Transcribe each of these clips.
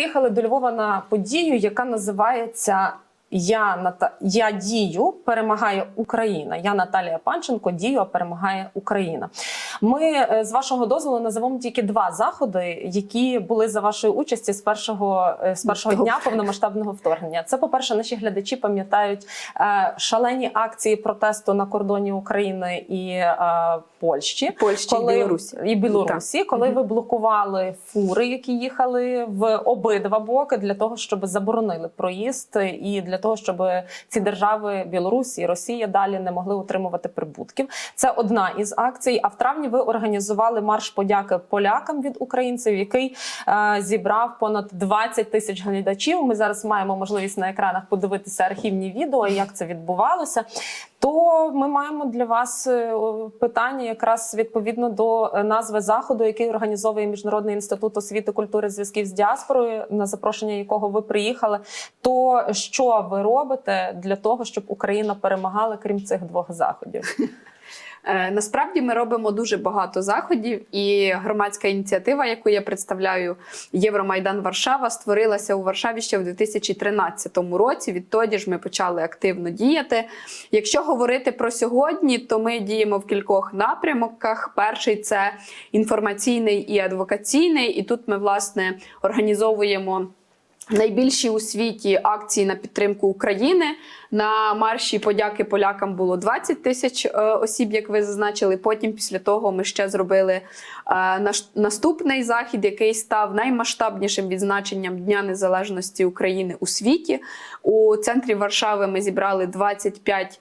приїхали до Львова на подію, яка називається Я Ната... Я дію, перемагає Україна. Я Наталія Панченко, дію, а перемагає Україна. Ми е, з вашого дозволу називемо тільки два заходи, які були за вашої участі з першого е, з першого Добре. дня повномасштабного вторгнення. Це, по-перше, наші глядачі пам'ятають е, шалені акції протесту на кордоні України і Польщі. Польщі і Білорусі. І Білорусі, коли ви блокували фури, які їхали в обидва боки, для того, щоб заборонили проїзд, і для того, щоб ці держави Білорусь і Росія далі не могли утримувати прибутків. Це одна із акцій. А в травні ви організували марш подяки полякам від українців, який е, зібрав понад 20 тисяч глядачів. Ми зараз маємо можливість на екранах подивитися архівні відео, як це відбувалося. То ми маємо для вас е, питання якраз відповідно до назви заходу, який організовує Міжнародний інститут освіти, культури зв'язків з діаспорою, на запрошення якого ви приїхали. То що ви робите для того, щоб Україна перемагала, крім цих двох заходів? Е, Насправді ми робимо дуже багато заходів, і громадська ініціатива, яку я представляю, Євромайдан Варшава, створилася у Варшаві ще в 2013 році. Відтоді ж ми почали активно діяти. Якщо говорити про сьогодні, то ми діємо в кількох напрямках. Перший це інформаційний і адвокаційний, і тут ми власне організовуємо. Найбільші у світі акції на підтримку України на марші подяки полякам було 20 тисяч е, осіб, як ви зазначили. Потім, після того, ми ще зробили е, наступний захід, який став наймасштабнішим відзначенням Дня Незалежності України у світі. У центрі Варшави ми зібрали 25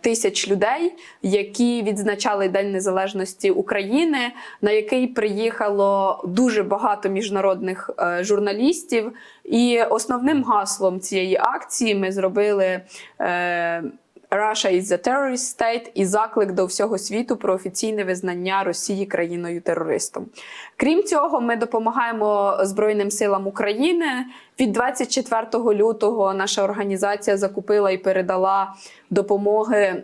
тисяч людей, які відзначали День Незалежності України, на який приїхало дуже багато міжнародних е, журналістів. І основним гаслом цієї акції ми зробили. Е, Russia is a terrorist state і заклик до всього світу про офіційне визнання Росії країною-терористом. Крім цього, ми допомагаємо Збройним силам України. Від 24 лютого наша організація закупила і передала допомоги.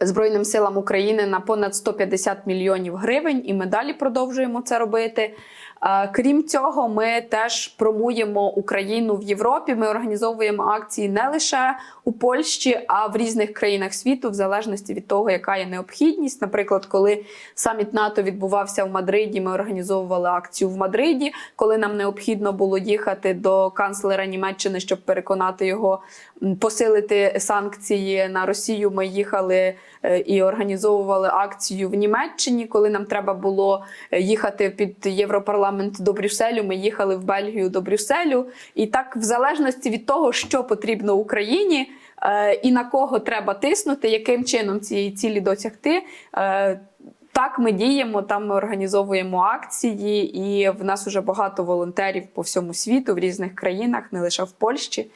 Збройним силам України на понад 150 мільйонів гривень, і ми далі продовжуємо це робити. Крім цього, ми теж промуємо Україну в Європі. Ми організовуємо акції не лише у Польщі, а в різних країнах світу, в залежності від того, яка є необхідність. Наприклад, коли саміт НАТО відбувався в Мадриді, ми організовували акцію в Мадриді. Коли нам необхідно було їхати до канцлера Німеччини, щоб переконати його посилити санкції на Росію, ми їхали е, і організовували акцію в Німеччині. Коли нам треба було е, їхати під Європарламент до Брюсселю, ми їхали в Бельгію до Брюсселю. І так, в залежності від того, що потрібно Україні. е, І на кого треба тиснути, яким чином цієї цілі досягти. е, Так, ми діємо, там ми організовуємо акції, і в нас уже багато волонтерів по всьому світу, в різних країнах, не лише в Польщі.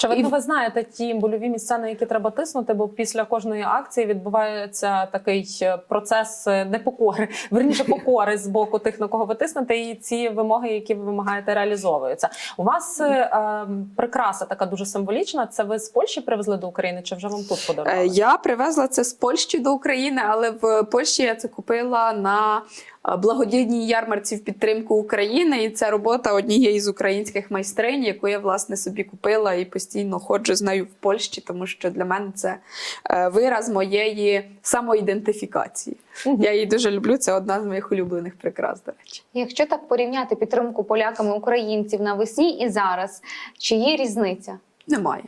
Чи ви, І- ви знаєте ті больові місця, на які треба тиснути? Бо після кожної акції відбувається такий е, процес е, непокори, верніше покори з боку тих, на кого ви тиснете, і ці вимоги, які ви вимагаєте, реалізовуються. У вас е, е, прикраса така дуже символічна. Це ви з Польщі привезли до України, чи вже вам тут Е, подарували? Я привезла це з Польщі до України, але в Польщі я це купила на благодійній ярмарці в підтримку України. І це робота однієї з українських майстринь, яку я власне собі купила і постійно ходжу з нею в Польщі, тому що для мене це е, вираз моєї самоідентифікації. Мгм. Я її дуже люблю. Це одна з моїх улюблених прикрас, до речі. Якщо так порівняти підтримку поляками українців на весні і зараз, чи є різниця? Немає.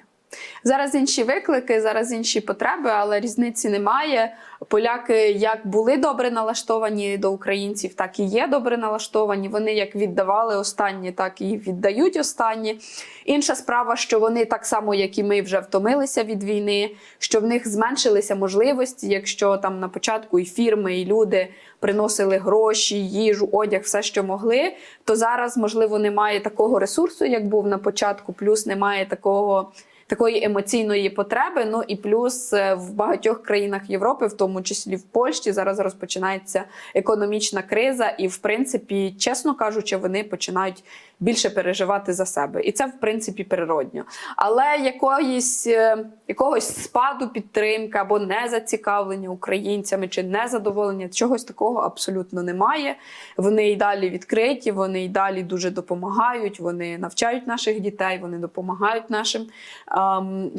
Зараз інші виклики, зараз інші потреби, але різниці немає. Поляки як були добре налаштовані до українців, так і є добре налаштовані. Вони як віддавали останні, так і віддають останні. Інша справа, що вони так само, як і ми, вже втомилися від війни, що в них зменшилися можливості, якщо там на початку і фірми, і люди приносили гроші, їжу, одяг, все, що могли, то зараз, можливо, немає такого ресурсу, як був на початку, плюс немає такого такої емоційної потреби. Ну і плюс е, в багатьох країнах Європи, в тому числі в Польщі, зараз розпочинається економічна криза, і в принципі, чесно кажучи, вони починають більше переживати за себе, і це в принципі природньо. Але якоїсь е, якогось спаду підтримки або незацікавлення українцями чи незадоволення чогось такого абсолютно немає. Вони і далі відкриті, вони і далі дуже допомагають. Вони навчають наших дітей, вони допомагають нашим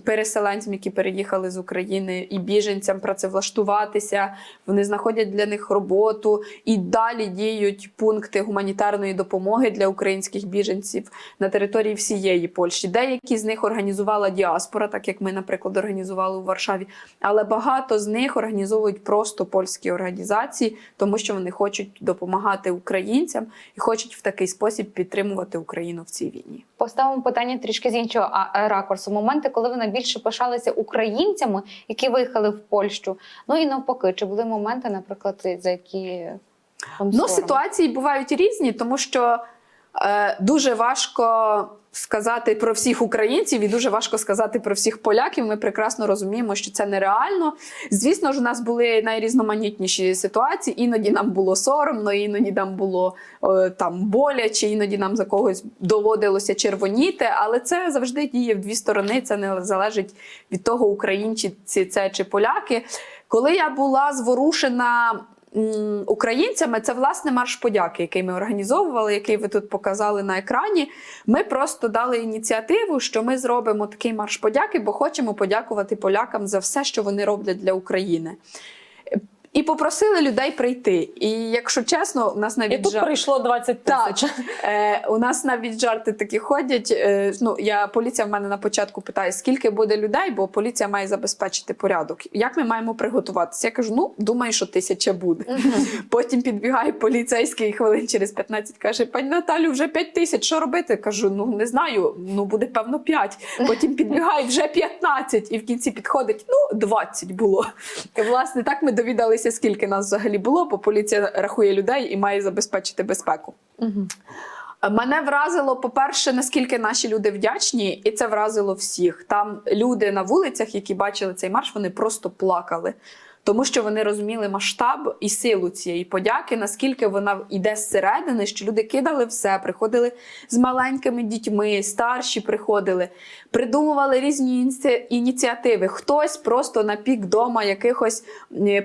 переселенцям, які переїхали з України, і біженцям працевлаштуватися. Вони знаходять для них роботу і далі діють пункти гуманітарної допомоги для українських біженців на території всієї Польщі. Деякі з них організувала діаспора, так як ми, наприклад, організували у Варшаві. Але багато з них організовують просто польські організації, тому що вони хочуть допомагати українцям і хочуть в такий спосіб підтримувати Україну в цій війні. Поставимо питання трішки з іншого а- ракурсу. Моменти, коли ви найбільше пишалися українцями, які виїхали в Польщу. Ну і навпаки, чи були моменти, наприклад, за які вам Ну, ситуації бувають різні, тому що дуже важко сказати про всіх українців і дуже важко сказати про всіх поляків. Ми прекрасно розуміємо, що це нереально. Звісно ж, у нас були найрізноманітніші ситуації. Іноді нам було соромно, іноді нам було е, там боляче, іноді нам за когось доводилося червоніти. Але це завжди діє в дві сторони. Це не залежить від того, українці це чи поляки. Коли я була зворушена українцями, це власне марш подяки, який ми організовували, який ви тут показали на екрані. Ми просто дали ініціативу, що ми зробимо такий марш подяки, бо хочемо подякувати полякам за все, що вони роблять для України. І попросили людей прийти. І якщо чесно, у нас І навіть тут жа- прийшло 20 так, тисяч. е, у нас навіть жарти такі ходять. Е, ну, я, поліція в мене на початку питає, скільки буде людей, бо поліція має забезпечити порядок. Як ми маємо приготуватися? Я кажу, ну, думаю, що тисяча буде. Потім підбігає поліцейський хвилин через 15 каже: пані Наталю, вже 5 тисяч, що робити? Кажу, ну не знаю, ну буде певно 5. Потім підбігає вже 15, і в кінці підходить, ну 20 було. І власне так ми довідалися, скільки нас взагалі було, бо поліція рахує людей і має забезпечити безпеку. Угу. Мене вразило, по-перше, наскільки наші люди вдячні, і це вразило всіх. Там люди на вулицях, які бачили цей марш, вони просто плакали. Тому що вони розуміли масштаб і силу цієї подяки, наскільки вона йде зсередини, що люди кидали все, приходили з маленькими дітьми, старші приходили, придумували різні ініці- ініціативи. Хтось просто на пік дома якихось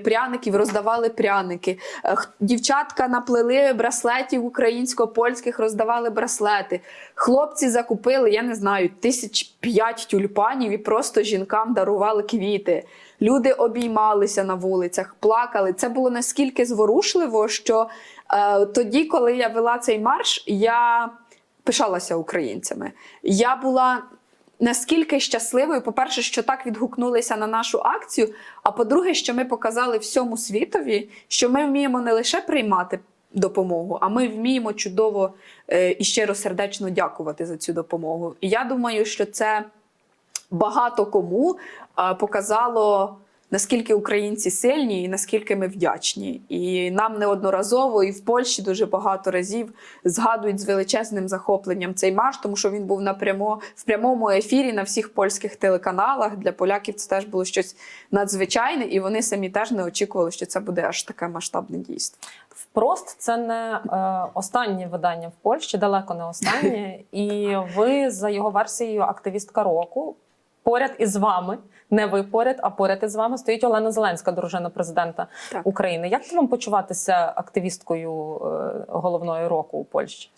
пряників роздавали пряники. Е, Дівчатка наплели браслетів українсько-польських, роздавали браслети. Хлопці закупили, я не знаю, тисяч п'ять тюльпанів і просто жінкам дарували квіти. Люди обіймалися на вулицях, плакали. Це було наскільки зворушливо, що е, тоді, коли я вела цей марш, я пишалася українцями. Я була наскільки щасливою, по-перше, що так відгукнулися на нашу акцію. А по-друге, що ми показали всьому світові, що ми вміємо не лише приймати допомогу, а ми вміємо чудово е, і щиросердечно дякувати за цю допомогу. І я думаю, що це багато кому показало. Наскільки українці сильні і наскільки ми вдячні, і нам неодноразово і в Польщі дуже багато разів згадують з величезним захопленням цей марш, тому що він був напрямо в прямому ефірі на всіх польських телеканалах. Для поляків це теж було щось надзвичайне, і вони самі теж не очікували, що це буде аж таке масштабне дійство. Впрост це не е, останнє видання в Польщі, далеко не останнє. І ви за його версією активістка року. Поряд із вами, не ви поряд, а поряд із вами стоїть Олена Зеленська, дружина президента Так. України. Як вам почуватися активісткою е, головної року у Польщі?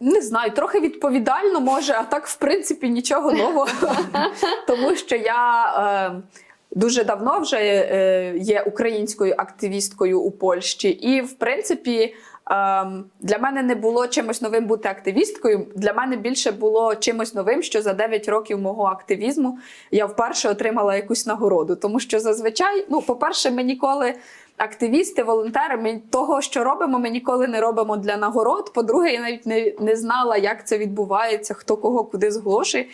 Не знаю, трохи відповідально може, а так, в принципі, нічого нового. Тому що я е, дуже давно вже е, є українською активісткою у Польщі, і в принципі. Ем, Для мене не було чимось новим бути активісткою. Для мене більше було чимось новим, що за 9 років мого активізму я вперше отримала якусь нагороду. Тому що зазвичай, ну, по-перше, ми ніколи активісти, волонтери, ми того, що робимо, ми ніколи не робимо для нагород. По-друге, я навіть не, не знала, як це відбувається, хто кого куди зголошує.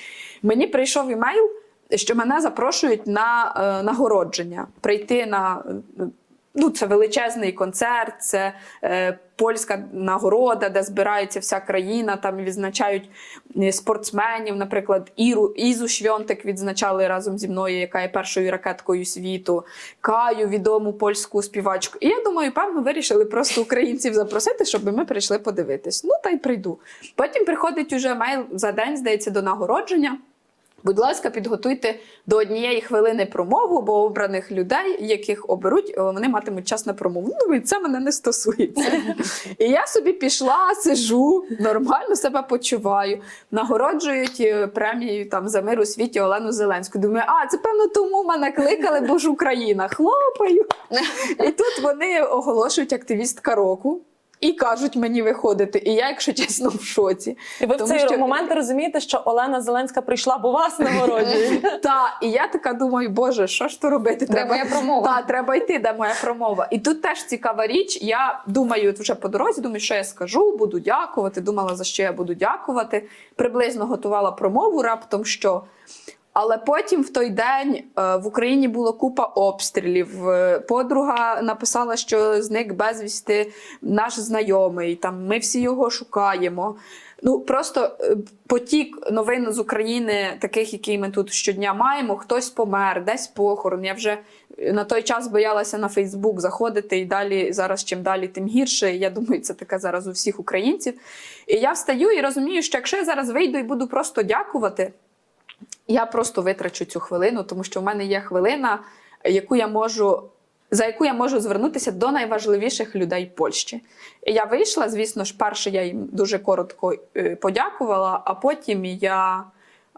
Мені прийшов імейл, що мене запрошують на е, нагородження, прийти на. Ну, це величезний концерт, це е, польська нагорода, де збирається вся країна. Там відзначають е, спортсменів. Наприклад, Іру Ізу Швьонтик відзначали разом зі мною, яка є першою ракеткою світу, Каю, відому польську співачку. І я думаю, певно, вирішили просто українців запросити, щоб ми прийшли подивитись. Ну та й прийду. Потім приходить уже мейл за день, здається, до нагородження. Будь ласка, підготуйте до однієї хвилини промову, бо обраних людей, яких оберуть, вони матимуть час на промову. Ну, думаю, це мене не стосується. І я собі пішла, сижу, нормально себе почуваю. Нагороджують е, премією там за мир у світі Олену Зеленську. Думаю, а це певно тому мене кликали, бо ж Україна. Хлопаю. І тут вони оголошують активістка року. І кажуть мені виходити. І я, якщо чесно, в шоці. І ви в цей що- момент розумієте, що Олена Зеленська прийшла, бо вас нагороджують. Та, і я така думаю, боже, що ж то робити? Де моя промова? Та, треба йти, де моя промова. І тут теж цікава річ. Я думаю, вже по дорозі, думаю, що я скажу, буду дякувати. Думала, за що я буду дякувати. Приблизно готувала промову раптом що. Але потім в той день е, в Україні було купа обстрілів. Е, Подруга написала, що зник безвісти наш знайомий. Там ми всі його шукаємо. Ну просто е, потік новин з України, таких, які ми тут щодня маємо. Хтось помер, десь похорон. Я вже на той час боялася на Фейсбук заходити і далі зараз чим далі, тим гірше. Я думаю, це таке зараз у всіх українців. І я встаю і розумію, що якщо я зараз вийду і буду просто дякувати, я просто витрачу цю хвилину, тому що в мене є хвилина, яку я можу. За яку я можу звернутися до найважливіших людей Польщі. Я вийшла, звісно ж, перше я їм дуже коротко е, подякувала, а потім я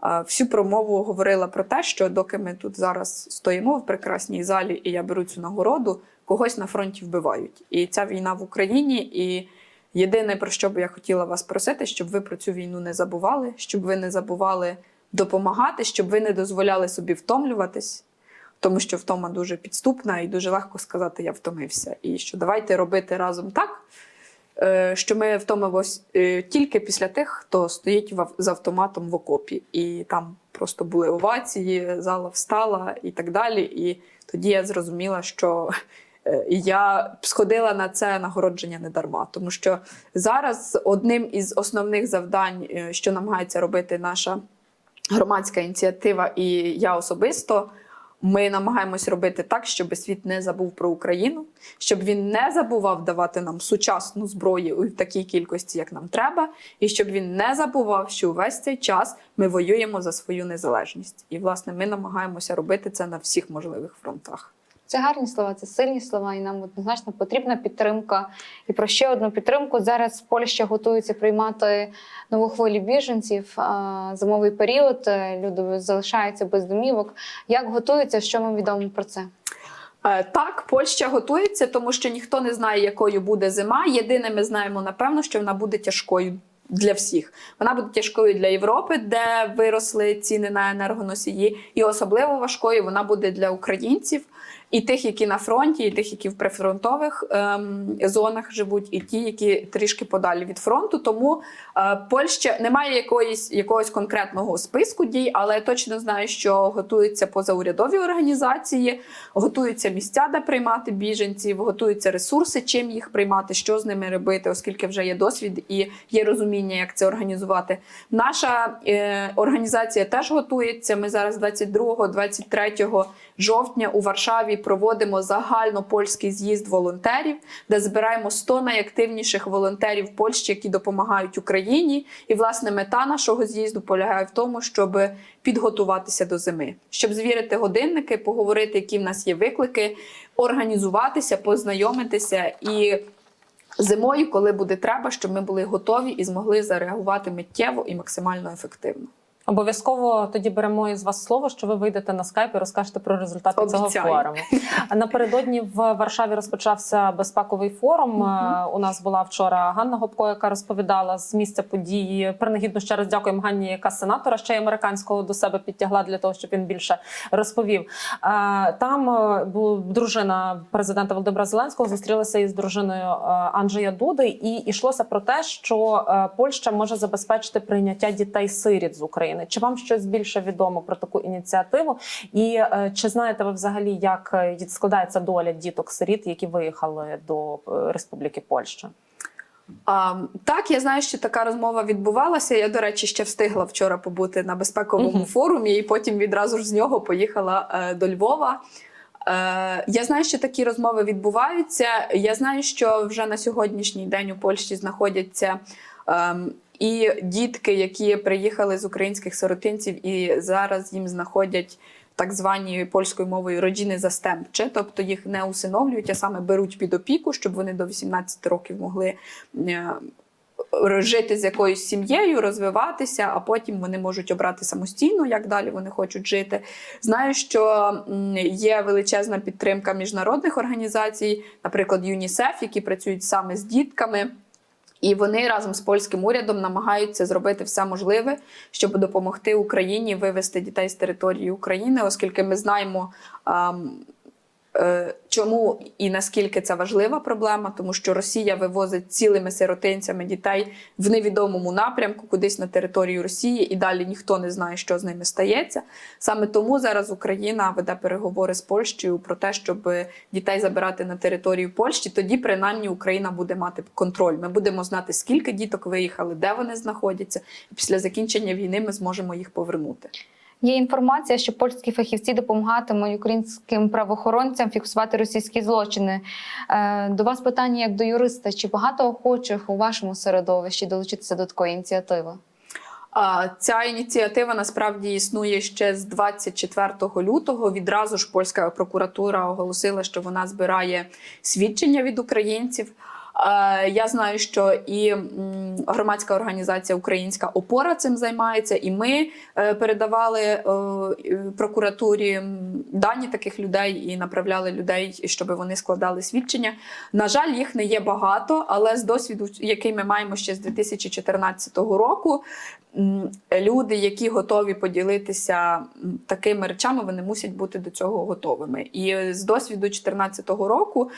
е, всю промову говорила про те, що доки ми тут зараз стоїмо в прекрасній залі, і я беру цю нагороду, когось на фронті вбивають. І ця війна в Україні. І єдине, про що би я хотіла вас просити, щоб ви про цю війну не забували, щоб ви не забували допомагати, щоб ви не дозволяли собі втомлюватись. Тому що втома дуже підступна і дуже легко сказати я втомився. І що давайте робити разом так, е, що ми втомимось е, тільки після тих, хто стоїть з автоматом в окопі. І там просто були овації, зала встала і так далі. І тоді я зрозуміла, що е, я сходила на це нагородження не дарма. Тому що зараз одним із основних завдань, що намагається робити наша громадська ініціатива, і я особисто. Ми намагаємось робити так, щоб світ не забув про Україну, щоб він не забував давати нам сучасну зброю у такій кількості, як нам треба, і щоб він не забував, що увесь цей час ми воюємо за свою незалежність. І власне ми намагаємося робити це на всіх можливих фронтах. Це гарні слова, це сильні слова, і нам однозначно потрібна підтримка. І про ще одну підтримку зараз Польща готується приймати нову хвилю біженців. Зимовий період е, люди залишаються без домівок. Як готуються? Що ми відомо про це? Е, Так, Польща готується, тому що ніхто не знає, якою буде зима. Єдине, ми знаємо напевно, що вона буде тяжкою для всіх. Вона буде тяжкою для Європи, де виросли ціни на енергоносії, і особливо важкою вона буде для українців. І тих, які на фронті, і тих, які в прифронтових ем, зонах живуть, і ті, які трішки подалі від фронту. Тому е, Польща немає якоїсь якогось конкретного списку дій, але я точно знаю, що готуються позаурядові організації, готуються місця, де приймати біженців, готуються ресурси, чим їх приймати, що з ними робити, оскільки вже є досвід і є розуміння, як це організувати. Наша е, організація теж готується. Ми зараз 22-23 жовтня у Варшаві проводимо загальнопольський з'їзд волонтерів, де збираємо 100 найактивніших волонтерів Польщі, які допомагають Україні. І власне мета нашого з'їзду полягає в тому, щоб підготуватися до зими, щоб звірити годинники, поговорити, які в нас є виклики, організуватися, познайомитися і. Зимою, коли буде треба, щоб ми були готові і змогли зареагувати миттєво і максимально ефективно. Обов'язково тоді беремо із вас слово, що ви вийдете на скайп і розкажете про результати цього форуму. Напередодні в Варшаві розпочався безпековий форум. Е, У нас була вчора Ганна Гопко, яка розповідала з місця події. Принагідно ще раз дякуємо Ганні, яка сенатора ще й американського до себе підтягла для того, щоб він більше розповів. Е, Там е, бу- дружина президента Володимира Зеленського зустрілася із дружиною Анджея Дуди, і йшлося про те, що Польща може забезпечити прийняття дітей-сиріт з України. України. Чи вам щось більше відомо про таку ініціативу? І е, чи знаєте ви взагалі, як е, складається доля діток сиріт, які виїхали до е, Республіки Польща? А, так, я знаю, що така розмова відбувалася. Я, до речі, ще встигла вчора побути на безпековому Мгм. форумі, і потім відразу ж з нього поїхала е, до Львова. Е, я знаю, що такі розмови відбуваються. Я знаю, що вже на сьогоднішній день у Польщі знаходяться. ем, і дітки, які приїхали з українських сиротинців, і зараз їм знаходять так звані польською мовою роджини застемпче, тобто їх не усиновлюють, а саме беруть під опіку, щоб вони до 18 років могли е, жити з якоюсь сім'єю, розвиватися, а потім вони можуть обрати самостійно, як далі вони хочуть жити. Знаю, що є величезна підтримка міжнародних організацій, наприклад, ЮНІСЕФ, які працюють саме з дітками. І вони разом з польським урядом намагаються зробити все можливе, щоб допомогти Україні вивести дітей з території України, оскільки ми знаємо. Е, Чому і наскільки це важлива проблема, тому що Росія вивозить цілими сиротинцями дітей в невідомому напрямку, кудись на територію Росії, і далі ніхто не знає, що з ними стається. Саме тому зараз Україна веде переговори з Польщею про те, щоб дітей забирати на територію Польщі. Тоді принаймні Україна буде мати контроль. Ми будемо знати, скільки діток виїхали, де вони знаходяться, після закінчення війни ми зможемо їх повернути. Є інформація, що польські фахівці допомагатимуть українським правоохоронцям фіксувати російські злочини. Е, До вас питання як до юриста: чи багато охочих у вашому середовищі долучитися до такої ініціативи? Ця ініціатива насправді існує ще з 24 лютого. Відразу ж польська прокуратура оголосила, що вона збирає свідчення від українців. Е, Я знаю, що і громадська організація Українська опора цим займається, і ми е, передавали е, прокуратурі дані таких людей і направляли людей, щоб вони складали свідчення. На жаль, їх не є багато, але з досвіду, який ми маємо ще з 2014 року, люди, які готові поділитися такими речами, вони мусять бути до цього готовими. І з досвіду 2014 року,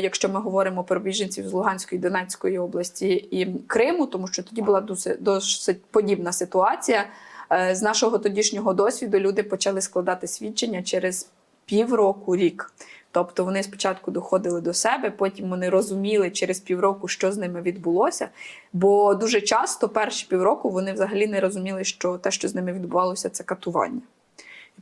якщо ми говоримо про біженців з Луганської Донецької області і Криму, тому що тоді була досить, досить подібна ситуація. е, З нашого тодішнього досвіду люди почали складати свідчення через півроку, рік. Тобто вони спочатку доходили до себе, потім вони розуміли через півроку, що з ними відбулося. Бо дуже часто перші півроку вони взагалі не розуміли, що те, що з ними відбувалося, це катування.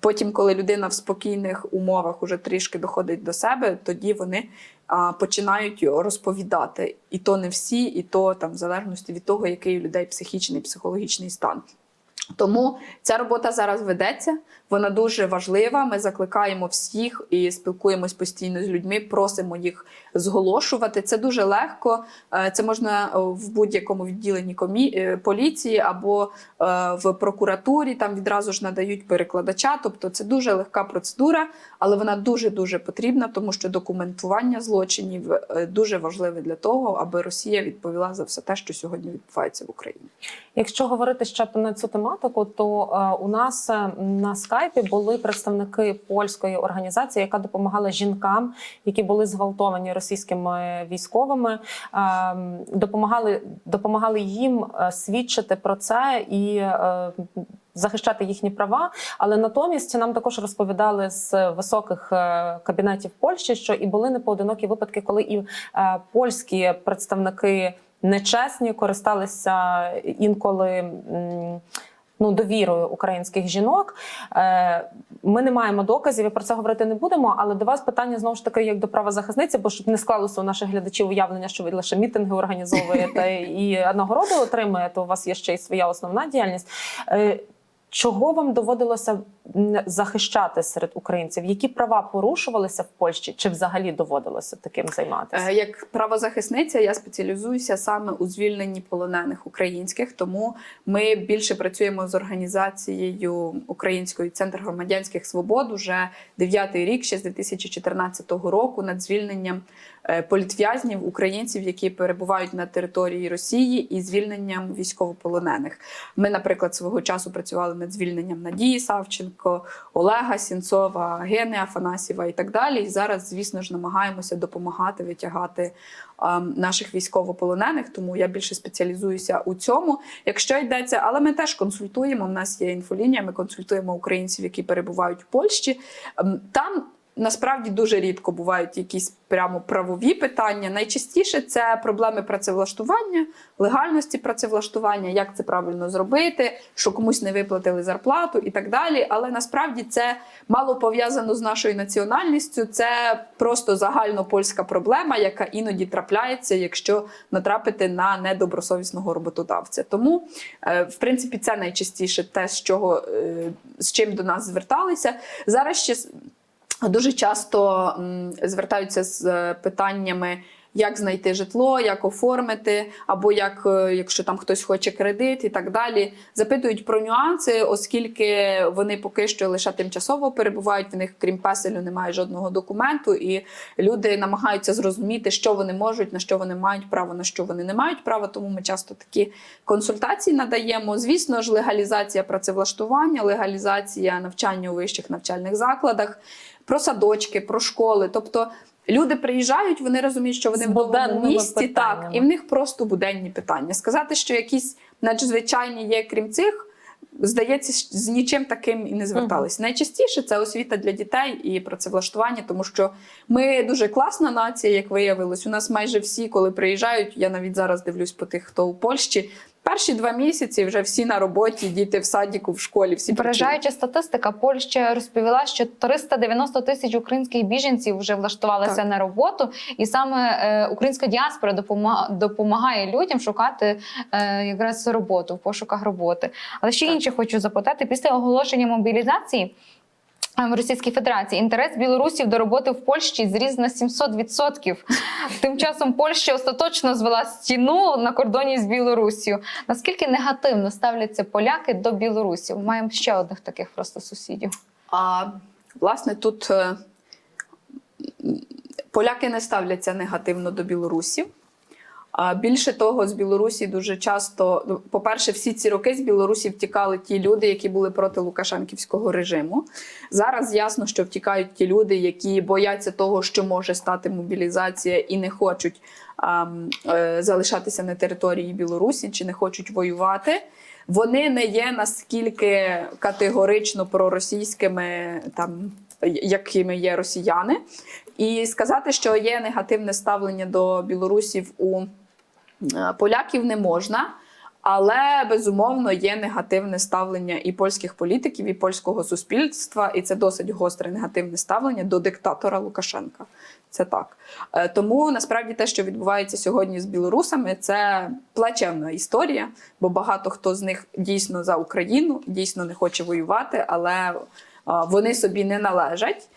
Потім, коли людина в спокійних умовах уже трішки доходить до себе, тоді вони а, починають розповідати. І то не всі, і то там в залежності від того, який у людей психічний, психологічний стан. Тому ця робота зараз ведеться, вона дуже важлива. Ми закликаємо всіх і спілкуємось постійно з людьми, просимо їх зголошувати. Це дуже легко. Е, Це можна е, в будь-якому відділенні комі... е, поліції або в прокуратурі. Там відразу ж надають перекладача. Тобто це дуже легка процедура, але вона дуже дуже потрібна, тому що документування злочинів дуже важливе для того, аби Росія відповіла за все те, що сьогодні відбувається в Україні. Якщо говорити ще на цю тематику, то у нас на скайпі були представники польської організації, яка допомагала жінкам, які були зґвалтовані російськими військовими, е, допомагали, допомагали їм е, свідчити про це і. е, Захищати їхні права, але натомість нам також розповідали з високих е, кабінетів Польщі, що і були непоодинокі випадки, коли і польські представники нечесні користалися інколи. Ну, довірою українських жінок Е, ми не маємо доказів і про це говорити не будемо. Але до вас питання знову ж таки як до правозахисниці, бо щоб не склалося у наших глядачів уявлення, що ви лише мітинги організовуєте і нагороди отримуєте. У вас є ще й своя основна діяльність. Е, Чого вам доводилося захищати серед українців? Які права порушувалися в Польщі? Чи взагалі доводилося таким займатися? Е, Як правозахисниця я спеціалізуюся саме у звільненні полонених українських, тому ми більше працюємо з організацією Української центр громадянських свобод уже дев'ятий рік, ще з 2014 року, над звільненням е, політв'язнів українців, які перебувають на території Росії, і звільненням військовополонених. Ми, наприклад, свого часу працювали над звільненням Надії Савченко. Вік Олега Сінцова, Гени Афанасєва і так далі. І зараз, звісно ж, намагаємося допомагати витягати ем, наших військовополонених, тому я більше спеціалізуюся у цьому. Якщо йдеться, але ми теж консультуємо. У нас є інфолінія, ми консультуємо українців, які перебувають в Польщі. Ем, Там насправді дуже рідко бувають якісь прямо правові питання. Найчастіше це проблеми працевлаштування, легальності працевлаштування, як це правильно зробити, що комусь не виплатили зарплату і так далі. Але насправді це мало пов'язано з нашою національністю. Це просто загальнопольська проблема, яка іноді трапляється, якщо натрапити на недобросовісного роботодавця. Тому, е, в принципі, це найчастіше те, з чого е, з чим до нас зверталися. Зараз ще Дуже часто звертаються з е, питаннями, як знайти житло, як оформити, або як, е, якщо там хтось хоче кредит і так далі. Запитують про нюанси, оскільки вони поки що лише тимчасово перебувають. В них, крім песелю, немає жодного документу, і люди намагаються зрозуміти, що вони можуть, на що вони мають право, на що вони не мають права. Тому ми часто такі консультації надаємо. Звісно ж, легалізація працевлаштування, легалізація навчання у вищих навчальних закладах про садочки, про школи. Тобто люди приїжджають, вони розуміють, що вони З в новому місті, так, і в них просто буденні питання. Сказати, що якісь надзвичайні є, крім цих. Здається, з- нічим таким і не зверталися. Найчастіше це освіта для дітей і працевлаштування, тому що ми дуже класна нація, як виявилось. У нас майже всі, коли приїжджають, я навіть зараз дивлюсь по тих, хто у Польщі. Перші два місяці вже всі на роботі, діти в садіку, в школі, всі. Вражаюча статистика. Польща розповіла, що 390 тисяч українських біженців вже влаштувалися Так. на роботу, і саме е, українська діаспора допома- допомагає людям шукати е, якраз роботу в пошуках роботи. Але ще Так. інше хочу запитати: після оголошення мобілізації. В Російській Федерації інтерес білорусів до роботи в Польщі зріс на 700%. Тим часом Польща остаточно звела стіну на кордоні з Білоруссю. Наскільки негативно ставляться поляки до білорусів? Маємо ще одних таких просто сусідів. А власне тут е, поляки не ставляться негативно до білорусів. А більше того, з Білорусі дуже часто, ну, по-перше, всі ці роки з Білорусі втікали ті люди, які були проти Лукашенківського режиму. Зараз ясно, що втікають ті люди, які бояться того, що може стати мобілізація, і не хочуть ам, е, залишатися на території Білорусі чи не хочуть воювати. Вони не є наскільки категорично проросійськими, там якими є росіяни. І сказати, що є негативне ставлення до білорусів у поляків не можна. Але безумовно є негативне ставлення і польських політиків, і польського суспільства, і це досить гостре негативне ставлення до диктатора Лукашенка. Це так. Е, Тому насправді те, що відбувається сьогодні з білорусами, це плачевна історія, бо багато хто з них дійсно за Україну, дійсно не хоче воювати, але е, вони собі не належать.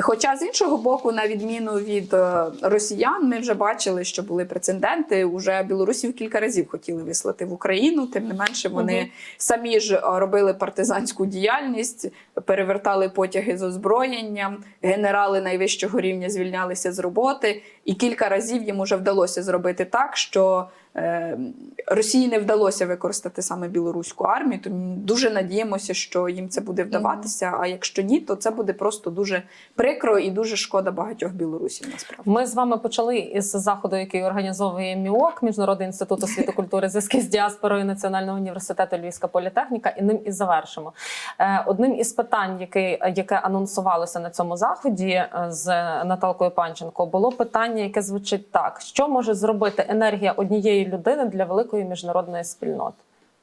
Хоча з іншого боку, на відміну від е, росіян, ми вже бачили, що були прецеденти. Уже білорусів кілька разів хотіли вислати в Україну. Тим не менше, вони угу. самі ж е, робили партизанську діяльність, перевертали потяги з озброєнням. Генерали найвищого рівня звільнялися з роботи, і кілька разів їм уже вдалося зробити так, що е, Росії не вдалося використати саме білоруську армію. Тому дуже надіємося, що їм це буде вдаватися. А якщо ні, то це буде просто дуже прикро і дуже шкода багатьох білорусів. Насправді. Ми з вами почали із заходу, який організовує МІОК, Міжнародний інститут освіти культури зв'язки з діаспорою Національного університету Львівська політехніка, і ним і завершимо. Е, Одним із питань, яке, яке анонсувалося на цьому заході е, з Наталкою Панченко, було питання, яке звучить так: що може зробити енергія однієї людини для великої міжнародної спільноти?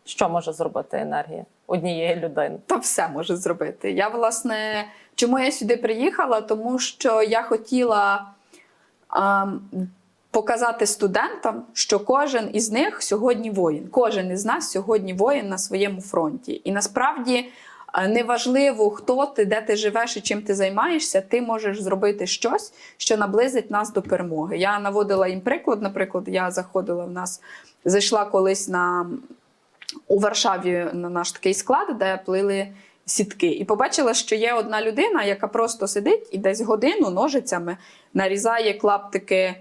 Що може зробити енергія однієї людини? Та все може зробити. Я, власне, чому я сюди приїхала? Тому що я хотіла ем, показати студентам, що кожен із них сьогодні воїн. Кожен із нас сьогодні воїн на своєму фронті. І насправді. Неважливо, хто ти, де ти живеш і чим ти займаєшся, ти можеш зробити щось, що наблизить нас до перемоги. Я наводила їм приклад. Наприклад, я заходила в нас, зайшла колись на у Варшаві на наш такий склад, де плили сітки, і побачила, що є одна людина, яка просто сидить і десь годину ножицями нарізає клаптики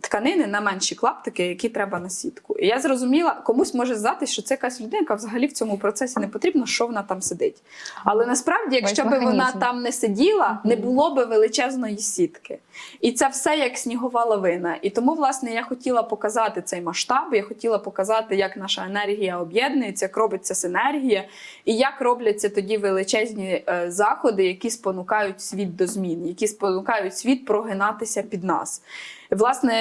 тканини на менші клаптики, які треба на сітку. І я зрозуміла, комусь може здатись, що це якась людина, яка взагалі в цьому процесі не потрібно, що вона там сидить. Але насправді, якщо б вона там не сиділа, не було би величезної сітки. І це все як снігова лавина. І тому, власне, я хотіла показати цей масштаб. Я хотіла показати, як наша енергія об'єднується, як робиться синергія, і як робляться тоді величезні е, заходи, які спонукають світ до змін, які спонукають світ прогинатися під нас. Власне,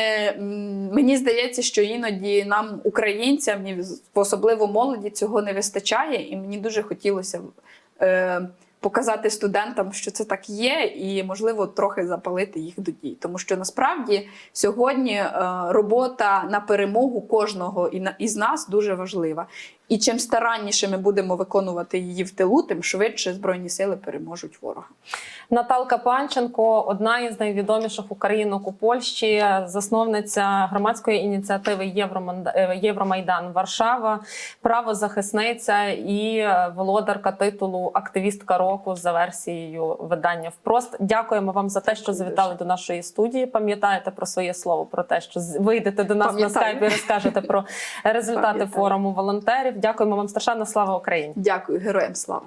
мені здається, що іноді нам, українцям, і особливо молоді, цього не вистачає, і мені дуже хотілося е, показати студентам, що це так є, і можливо трохи запалити їх до дій. Тому що насправді сьогодні е, робота на перемогу кожного із нас дуже важлива. І чим старанніше ми будемо виконувати її в тилу, тим швидше збройні сили переможуть ворога. Наталка Панченко, одна із найвідоміших українок у Польщі, засновниця громадської ініціативи е, Євромайдан Варшава, правозахисниця і е, володарка титулу активістка року за версією видання Впрост. Дякуємо вам за те, що завітали до нашої студії. Пам'ятаєте про своє слово, про те, що вийдете до нас на скайпі і розкажете про результати форуму волонтерів. Дякуємо вам страшенно. Слава Україні! Дякую, героям слава!